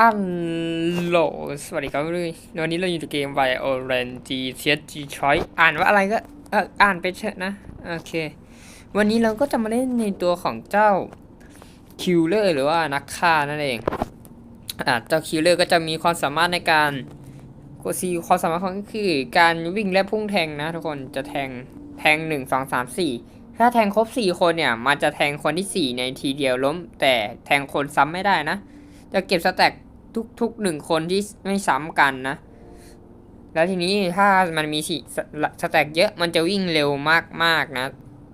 อัลโหล สวัสดีครับเลยวันนี้เราอยู่ในเกม Violent G C G Choice อ่านว่าอะไรก็อ่านไปเถอะนะ โอเค วันนี้เราก็จะมาเล่นในตัวของเจ้าคิลเลอร์หรือว่านักฆ่านั่นเอง อ่า เจ้าคิลเลอร์ก็จะมีความสามารถในการกดซีความสามารถของก็คือ การวิ่งและพุ่งแทงนะทุกคน จะแทง แทงหนึ่งสองสามสี่ถ้าแทงครบสี่คนเนี่ย มันจะแทงคนที่สี่ในทีเดียวล้ม แต่แทงคนซ้ำไม่ได้นะ จะเก็บสแต็ก ทุกๆหนึ่งคนที่ไม่ซ้ำกันนะ แล้วทีนี้ถ้ามันมีสีสแต็กเยอะมันจะวิ่งเร็วมากๆนะ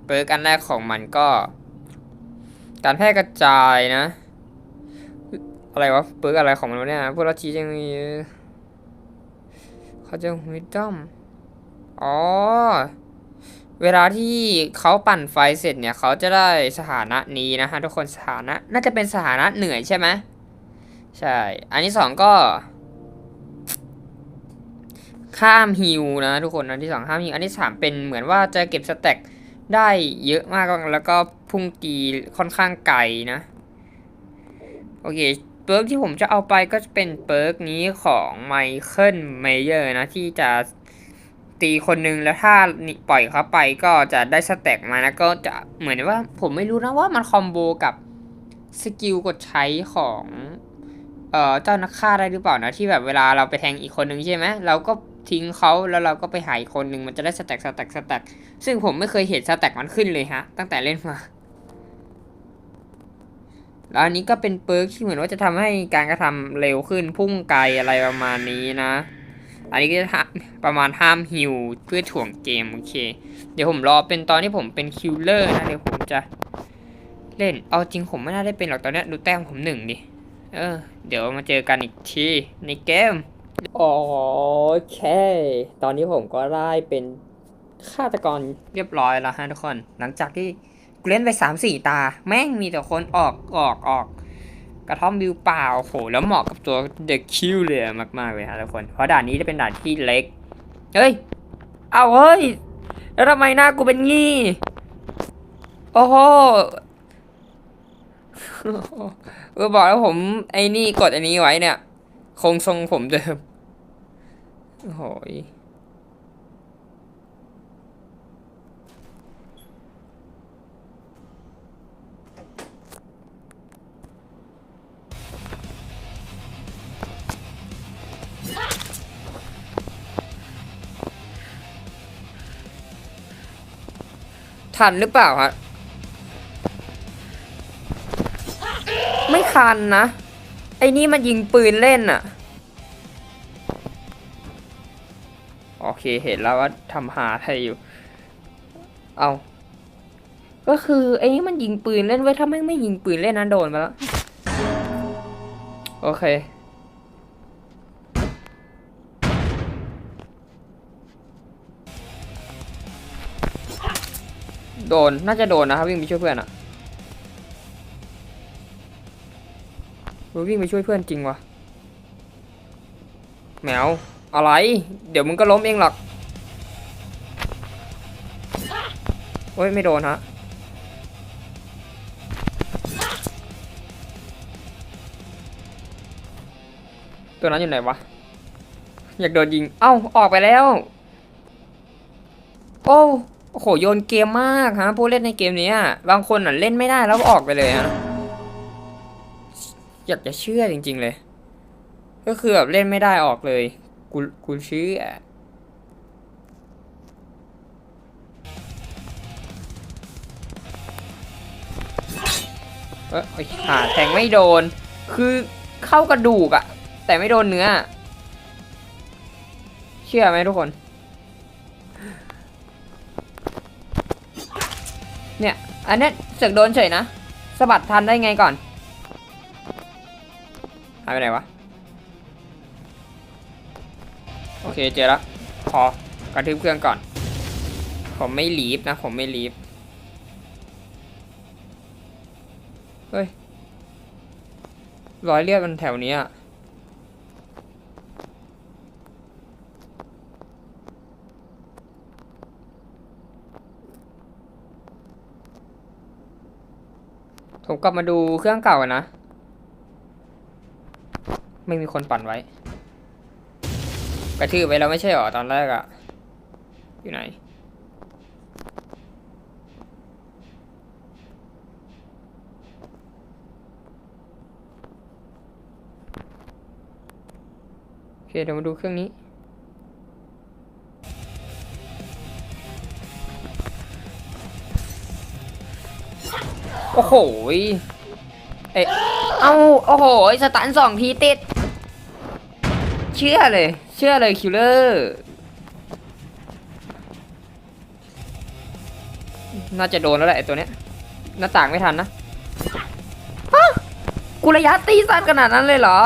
เปิร์กอันแรกของมันก็ การแพร่กระจายนะ อะไรวะ เปิร์กอะไรของมันวะเนี่ยพวกเราชี้ยังมีเขาจะวิดดอมอ๋อ เวลาที่เขาปั่นไฟเสร็จเนี่ย เขาจะได้สถานะนี้นะฮะทุกคนสถานะ น่าจะเป็นสถานะเหนื่อยใช่ไหม ใช่ อันที่สองก็ ข้ามฮิวนะทุกคนอันที่สองข้ามฮิวอันที่สามเป็นเหมือนว่าจะเก็บสแต็กได้เยอะมากแล้วก็พุ่งตีค่อนข้างไกลนะ โอเคเปิร์กที่ผมจะเอาไปก็จะเป็นเปิร์กนี้ของไมเคิลเมเยอร์นะ ที่จะตีคนหนึ่งแล้วถ้าปล่อยเขาไปก็จะได้สแต็กมานะก็จะเหมือนว่าผมไม่รู้นะว่ามันคอมโบกับสกิลกดใช้ของ เอ่อเจ้านักฆ่าได้หรือเปล่านะที่แบบเวลาเราไปแทงอีกคนหนึ่งใช่ไหมเราก็ทิ้งเขาแล้วเราก็ไปหาอีกคนหนึ่งมันจะได้สแต็กสแต็กสแต็กซึ่งผมไม่เคยเห็นสแต็กมันขึ้นเลยฮะ ตั้งแต่เล่นมาแล้วอันนี้ก็เป็นเปิร์กที่เหมือนว่าจะทำให้การกระทำเร็วขึ้นพุ่งไกลอะไรประมาณนี้นะ อันนี้ก็จะประมาณห้ามฮิวเพื่อถ่วงเกมโอเค เดี๋ยวผมรอเป็นตอนที่ผมเป็นคิลเลอร์นะเดี๋ยวผมจะเล่น เอาจริงผมไม่น่าได้เป็นหรอกตอนนี้ดูแต้มผมหนึ่งดิ เออ เดี๋ยวมาเจอกันอีกทีในเกม โอเค ตอนนี้ผมก็ได้เป็นฆาตกรเรียบร้อยแล้วฮะทุกคน หลังจากที่กูเล่นไปสามสี่ตา แม่งมีแต่คนออกออกออก กระท่อมวิวเปล่าโอ้โหแล้วเหมาะกับตัวเด็กคิวเลยมาก ๆ เลยฮะทุกคน เพราะด่านนี้จะเป็นด่านที่เล็ก เฮ้ย เอาเฮ้ย แล้วทำไมหน้ากูเป็นงี้ โอ้โห เออบอกแล้วผมไอ้นี่กดอันนี้ไว้เนี่ยคงทรงผมเดิมโอ้โหยทันหรือเปล่าฮะ ไม่คันนะ ไอ้นี่มันยิงปืนเล่นอะโอเคเห็นแล้วว่าทำหาไทยอยู่ เอา ก็คือไอ้นี่มันยิงปืนเล่นไว้ยถ้าไม่งไม่ยิงปืนเล่นนะโดนไปแล้ว โอเคโดน น่าจะโดนนะครับวิ่งไปช่วยเพื่อนอะ มึงวิ่งไปช่วยเพื่อนจริงวะแมวอะไร เดี๋ยวมึงก็ล้มเองหรอกโอ้ยไม่โดนฮะตัวนั้นอยู่ไหนวะ อยากโดนยิง เอ้า ออกไปแล้ว โอ้โห โยนเกมมากฮะ ผู้เล่นในเกมนี้บางคนอะเล่นไม่ได้แล้วออกไปเลยฮะ อยากจะเชื่อจริง ๆ เลย ก็คือแบบเล่นไม่ได้ออกเลย กูกูเชื่อเออไอ้หาแทงไม่โดน คือเข้ากระดูกอะแต่ไม่โดนเนื้อ เชื่อไหมทุกคน เนี่ย อันนี้เสือกโดนเฉยนะสะบัดทันได้ไงก่อน หายไปไหนวะ โอเคเจอแล้วพอกระทืบเครื่องก่อน ผมไม่ลีฟนะ ผมไม่ลีฟเฮ้ยรอยเลือดมันแถวนี้ยผมกลับมาดูเครื่องเก่ากันนะ ไม่มีคนปั่นไว้ กระทืบไว้แล้วไม่ใช่หรอตอนแรกอะอยู่ไหน โอเคเดี๋ยวมาดูเครื่องนี้โอ้โห เอ้เอ้าโอ้โห สตันสองทีติด เชื่อเลย เชื่อเลยคิวเลอร์น่าจะโดนแล้วแหละไอตัวเนี้ยหน้าต่างไม่ทันนะฮะกูระยะตีสั้นขนาดนั้นเลยเหรอ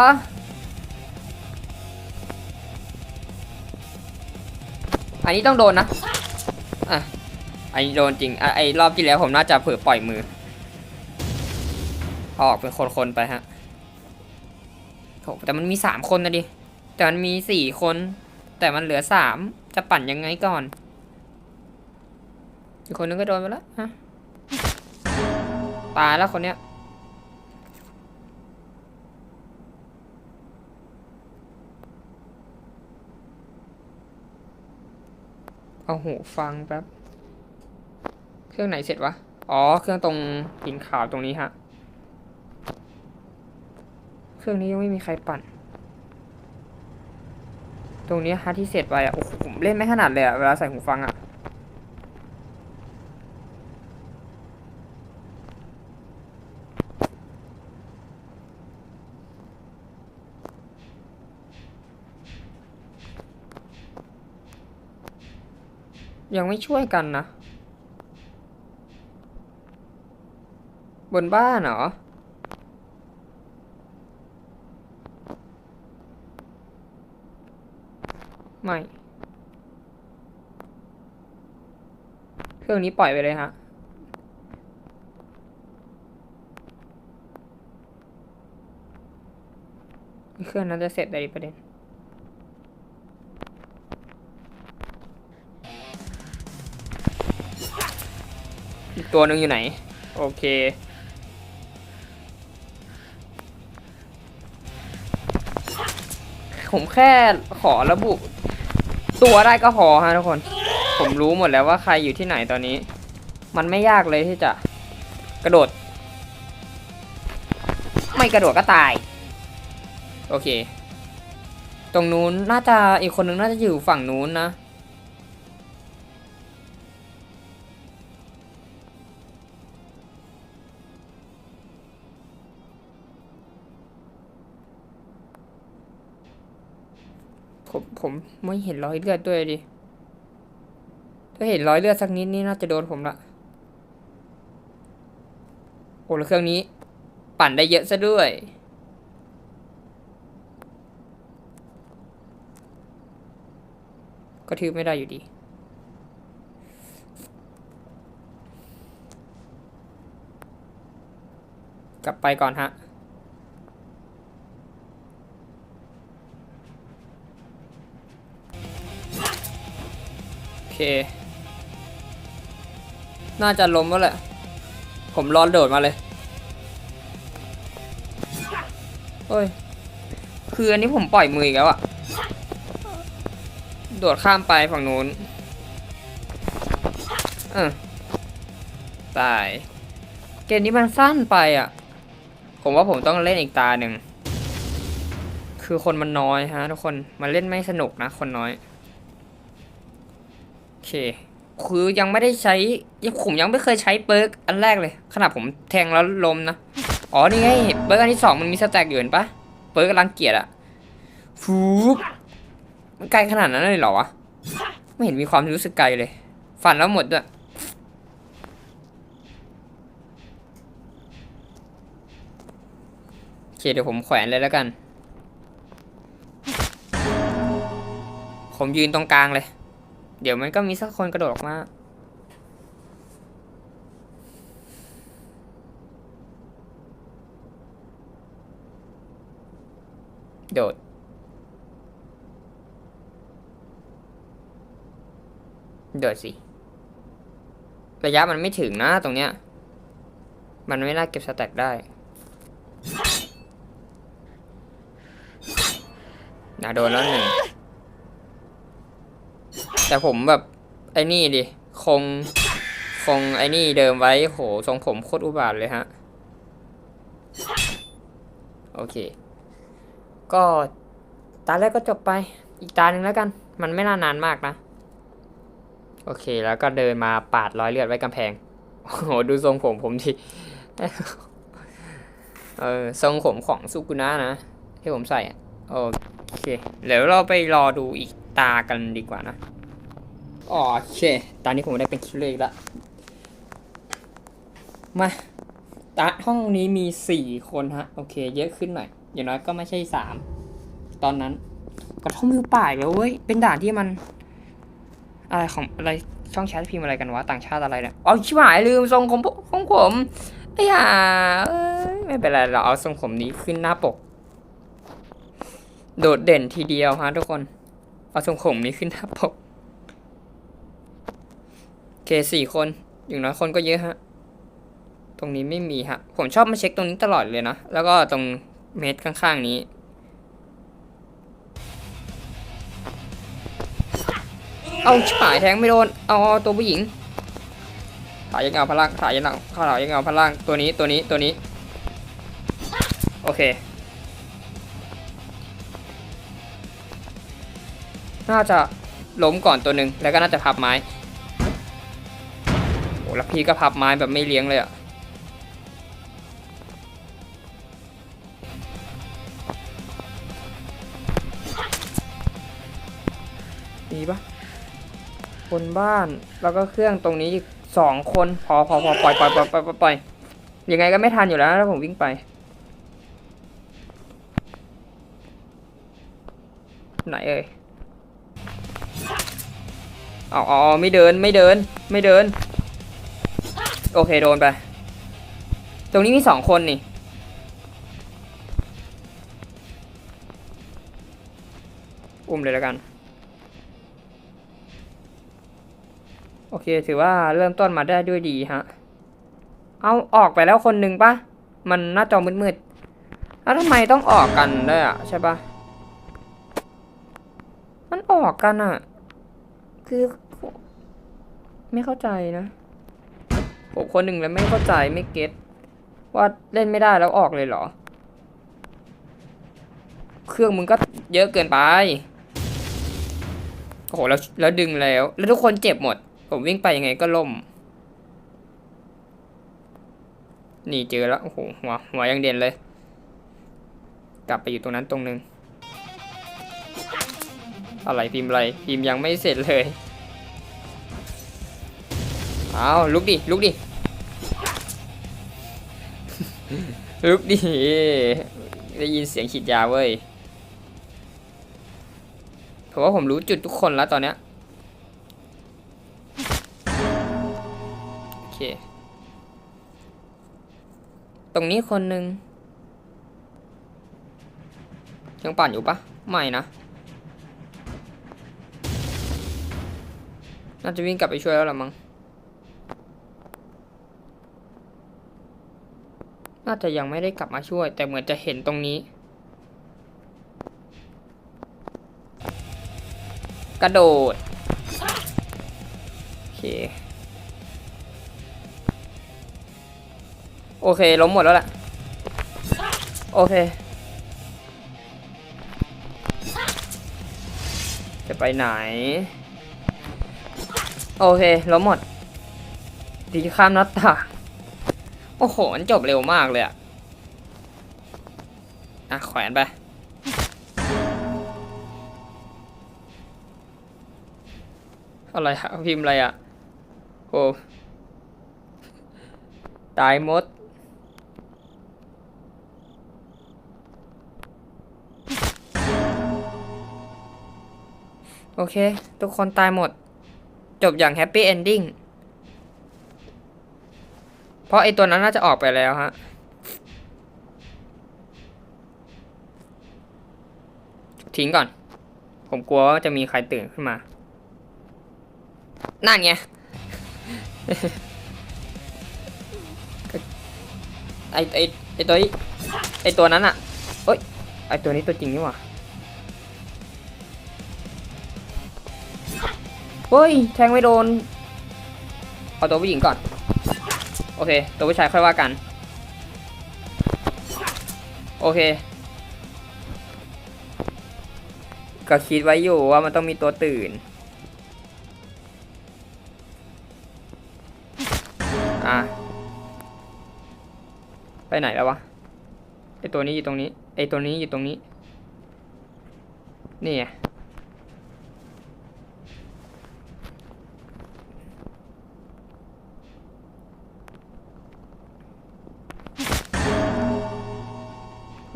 อันนี้ต้องโดนนะ อะอันนี้โดนจริงอะไอรอบที่แล้วผมน่าจะเผลอปล่อยมือ ออกเป็นคนๆไปฮะโถแต่มันมีสามคนนะดิ แต่มันมีสี่คน แต่มันเหลือสามจะปั่นยังไงก่อนอีกคนนึงก็โดนไปแล้วฮะตายแล้วคนเนี้ยเอาหูฟังแป๊บ เครื่องไหนเสร็จวะ อ๋อ เครื่องตรงหินขาวตรงนี้ฮะ เครื่องนี้ยังไม่มีใครปั่น ตรงนี้ฮะที่เสร็จไปอะโอ้โหผมเล่นไม่ถนัดเลยอะเวลาใส่หูฟังอะยังไม่ช่วยกันนะ บนบ้านเหรอ ไม่ เครื่องนี้ปล่อยไปเลยฮะ เครื่องนั้นจะเสร็จได้ประเด็น อีกตัวหนึ่งอยู่ไหน โอเคผมแค่ขอระบุ ตัวได้ก็พอฮะทุกคน ผมรู้หมดแล้วว่าใครอยู่ที่ไหนตอนนี้ มันไม่ยากเลยที่จะกระโดด ไม่กระโดดก็ตาย โอเค ตรงนู้นน่าจะอีกคนนึงน่าจะอยู่ฝั่งนู้นนะ ผมไม่เห็นรอยเลือดด้วยดิ ถ้าเห็นรอยเลือดสักนิดนี่น่าจะโดนผมละ โอ้แล้วเครื่องนี้ ปั่นได้เยอะซะด้วย ก็ทืบไม่ได้อยู่ดีกลับไปก่อนฮะ น่าจะล้มแล้วแหละ ผมร้อนโดดมาเลยเฮ้ย คืออันนี้ผมปล่อยมืออีกแล้วอะโดดข้ามไปฝั่งนู้นเออตาย เกมนี้มันสั้นไปอะผมว่าผมต้องเล่นอีกตาหนึ่ง คือคนมันน้อยฮะทุกคน มันเล่นไม่สนุกนะคนน้อย เค คือยังไม่ได้ใช้ยังผมยังไม่เคยใช้เปิร์กอันแรกเลย ขนาดผมแทงแล้วลมนะ อ๋อนี่ไงเปิร์กอันที่สองมันมีสแต็กอยู่เห็นปะเปิร์กรังเกียจอะฟูบมันไกลขนาดนั้นเลยเหรอวะ ไม่เห็นมีความรู้สึกไกลเลย ฝันแล้วหมดด้วยโอเคเดี๋ยวผมแขวนเลยแล้วกัน ผมยืนตรงกลางเลย เดี๋ยวมันก็มีสักคนกระโดดออกมา โดด โดดสิ ระยะมันไม่ถึงนะตรงเนี้ย มันไม่น่าเก็บสแต็กได้นะโดนแล้วหนึ่ง แต่ผมแบบไอ้นี่ดิคงคงไอ้นี่เดิมไว้โหทรงผมโคตรอุบาทเลยฮะ โอเค ก็ตาแรกก็จบไปอีกตาหนึ่งแล้วกัน มันไม่น่านานมากนะ โอเคแล้วก็เดินมาปาดร้อยเลือดไว้กำแพง โอ้โห ดูทรงผมผมทีเออทรงผมของสุกุนะนะ ที่ผมใส่อะโอเคเดี๋ยวเราไปรอดูอีกตากันดีกว่านะ โอเค ตอนนี้ผมได้เป็นคิลเลอร์อีกแล้วมาตาห้องนี้มีสี่คนฮะ โอเค เยอะขึ้นหน่อย อย่างน้อยก็ไม่ใช่สามตอนนั้นกระท่อมมือป่ายแล้วเว้ย เป็นด่านที่มัน อะไรของอะไรช่องแชทพิมพ์อะไรกันวะ ต่างชาติอะไรเนี่ยอ๋อชิบหายลืมทรงผมของผมไอ้ห่าไม่เป็นไร เราเอาทรงผมนี้ขึ้นหน้าปก โดดเด่นทีเดียวฮะทุกคน เอาทรงผมนี้ขึ้นหน้าปก เคสี่คน อย่างน้อยคนก็เยอะฮะ ตรงนี้ไม่มีฮะ ผมชอบมาเช็คตรงนี้ตลอดเลยนะ แล้วก็ตรงเมตรข้างๆนี้ เอาชิบหายแทงไม่โดน เอาตัวผู้หญิงถ่ายยังเอาพลังถ่ายยังเอาข้าวถ่ายยังเอาพลังตัวนี้ตัวนี้ตัวนี้ โอเค น่าจะล้มก่อนตัวหนึ่งแล้วก็น่าจะพับไม้ แล้วพี่ก็พับไม้แบบไม่เลี้ยงเลยอะมีปะบนบ้านแล้วก็เครื่องตรงนี้อีกสองคนพอพอพอปล่อยปล่อยปล่อยปล่อยปล่อยอยังไงก็ไม่ทันอยู่แล้วถ้าผมวิ่งไป ไหนเอ่ยอ๋ออ๋อไม่เดินไม่เดิน ไม่เดิน โอเคโดนไป ตรงนี้มีสองคนนี่ อุ้มเลยแล้วกัน โอเคถือว่าเริ่มต้นมาได้ด้วยดีฮะ เอาออกไปแล้วคนหนึ่งปะมันหน้าจอมืดๆแล้วทำไมต้องออกกันด้วยอะใช่ปะมันออกกันอะ คือ ไม่เข้าใจนะ ผมคนหนึ่งแล้วไม่เข้าใจไม่เก็ตว่าเล่นไม่ได้แล้วออกเลยเหรอ เครื่องมึงก็เยอะเกินไป โอ้โหแล้วแล้วดึงแล้ว แล้วทุกคนเจ็บหมด ผมวิ่งไปยังไงก็ล่ม นี่เจอแล้ว โอ้โหหัวหัวยังเด่นเลย กลับไปอยู่ตรงนั้นตรงนึง อะไรพิมพ์อะไรพิมพ์ยังไม่เสร็จเลย เอาลุกดิ ลุกดิ ลุกดิ ได้ยินเสียงฉีดยาเว้ยผมว่าผมรู้จุดทุกคนแล้วตอนเนี้ยโอเค ตรงนี้คนหนึ่งยังปั่นอยู่ปะไม่นะ น่าจะวิ่งกลับไปช่วยแล้วละมั้ง น่าจะยังไม่ได้กลับมาช่วย แต่เหมือนจะเห็นตรงนี้ กระโดด โอเค โอเค ล้มหมดแล้วแหละโอเค จะไปไหน โอเค ล้มหมด ดีข้ามนัดตาง โอ้โห มันจบเร็วมากเลยอะอะแขวนไปอะไรฮะพิมพ์อะไรอะโอ้ตายหมด โอเค ทุกคนตายหมด จบอย่างแฮปปี้เอนดิ้ง เพราะไอตัวนั้นน่าจะออกไปแล้วฮะ ทิ้งก่อน ผมกลัวว่าจะมีใครตื่นขึ้นมา นั่นไง ไอไอไอตัวไอตัวนั้นอะเอ้ย ไอตัวนี้ตัวจริงนี่หว่าเฮ้ย แทงไม่โดน เอาตัวผู้หญิงก่อน โอเค ตัวผู้ชายค่อยว่ากัน โอเค ก็คิดไว้อยู่ว่ามันต้องมีตัวตื่น อะ ไปไหนแล้ววะ ไอตัวนี้อยู่ตรงนี้ ไอตัวนี้อยู่ตรงนี้ นี่ไง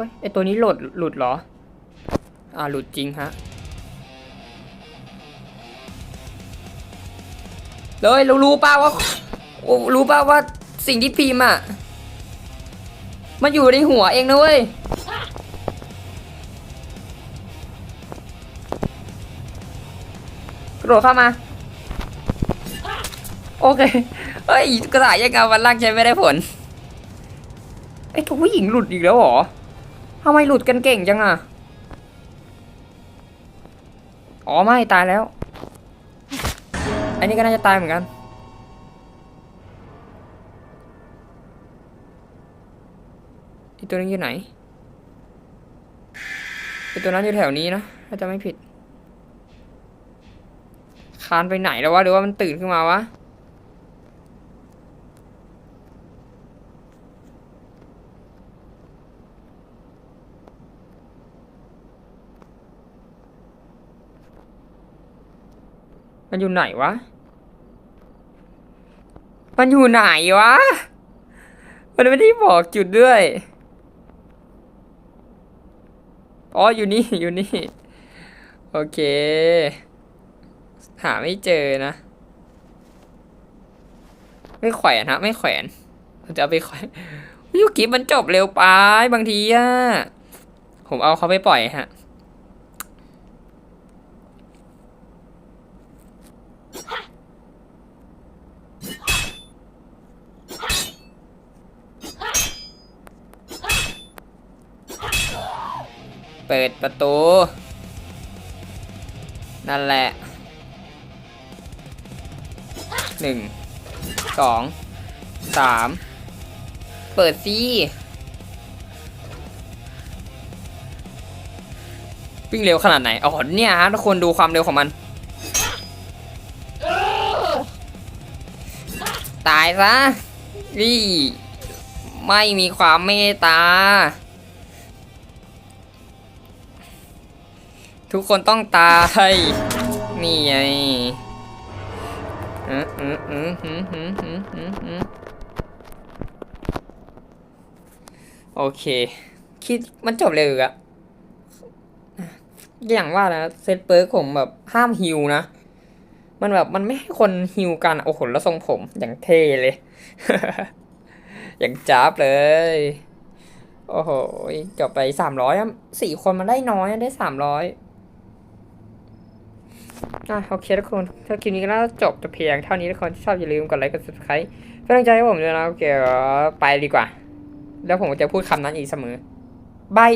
ฮ้ยไอตัวนี้หลุดหลุดเหรอ อ่าหลุดจริงฮะ เลยเรารู้ป่าว่ารู้ป่าว่าสิ่งที่พิมพ์อะ มันอยู่ในหัวเองนะเว้ยกระโดดเข้ามา โอเค เฮ้ย กระต่ายยังเงาวันล่างใช้ไม่ได้ผลไอ้ตัวผู้หญิงหลุดอีกแล้วเหรอ ทำไมหลุดกันเก่งจังอะ อ๋อไม่ตายแล้ว อันนี้ก็น่าจะตายเหมือนกันไอตัวนั้นอยู่ไหนไอตัวนั้นอยู่แถวนี้นะถ้าจะไม่ผิด คานไปไหนแล้ววะ หรือว่ามันตื่นขึ้นมาวะ มันอยู่ไหนวะ มันอยู่ไหนวะ มันไม่ได้บอกจุดด้วย อ๋อ อยู่นี่ อยู่นี่ โอเค หาไม่เจอนะ ไม่แขวนฮะ ไม่แขวนจะเอาไปแขวนยูกิมันจบเร็วไปบางทีอะผมเอาเขาไปปล่อยฮะ เปิดประตู นั่นแหละหนึ่งสองสามเปิดสิวิ่งเร็วขนาดไหนอ๋อเนี่ยฮะทุกคนดูความเร็วของมัน ตายซะนี่ไม่มีความเมตตา ทุกคนต้องตาย นี่ไงโอเค คิดมันจบเร็วอะอย่างว่านะเซตเปิร์กผมแบบห้ามฮิวนะ มันแบบมันไม่ให้คนฮิวกันโอ้โหแล้วทรงผมอย่างเท่เลย อย่างจ้าบเลย โอ้โหจบไปสามร้อยสี่คนมันได้น้อยได้สามร้อย อะโอเคทุกคนถ้าคลิปนี้ก็น่าจะจบจะเพียงเท่านี้ทุกคนที่ชอบอย่าลืมกดไลค์กด subscribe เป็นกำลังใจให้ผมด้วยนะโอเคไปดีกว่า แล้วผมจะพูดคำนั้นอีกเสมอบาย